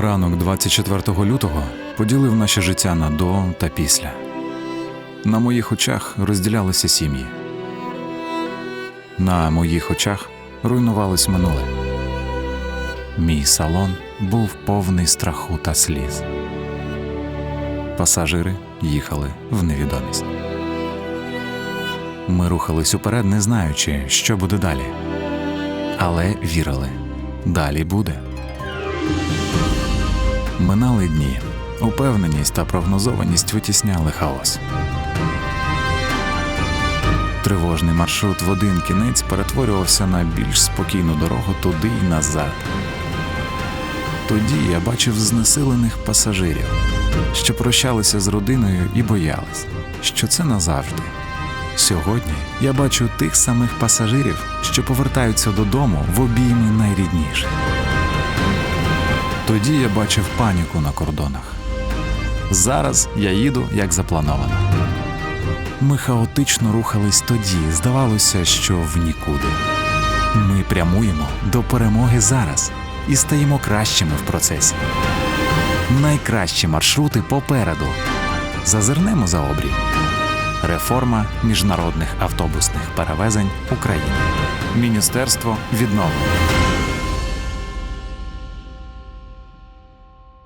Ранок 24 лютого поділив наше життя на до та після. На моїх очах розділялися сім'ї. На моїх очах руйнувалось минуле. Мій салон був повний страху та сліз. Пасажири їхали в невідомість. Ми рухались уперед, не знаючи, що буде далі. Але вірили, далі буде. Минали дні. Упевненість та прогнозованість витісняли хаос. Тривожний маршрут в один кінець перетворювався на більш спокійну дорогу туди й назад. Тоді я бачив знесилених пасажирів, що прощалися з родиною і боялись, що це назавжди. Сьогодні я бачу тих самих пасажирів, що повертаються додому в обійми найрідніших. Тоді я бачив паніку на кордонах. Зараз я їду як заплановано. Ми хаотично рухались тоді, здавалося, що в нікуди. Ми прямуємо до перемоги зараз і стаємо кращими в процесі. Найкращі маршрути попереду. Зазирнемо за обрій. Реформа міжнародних автобусних перевезень України. Міністерство відновлення.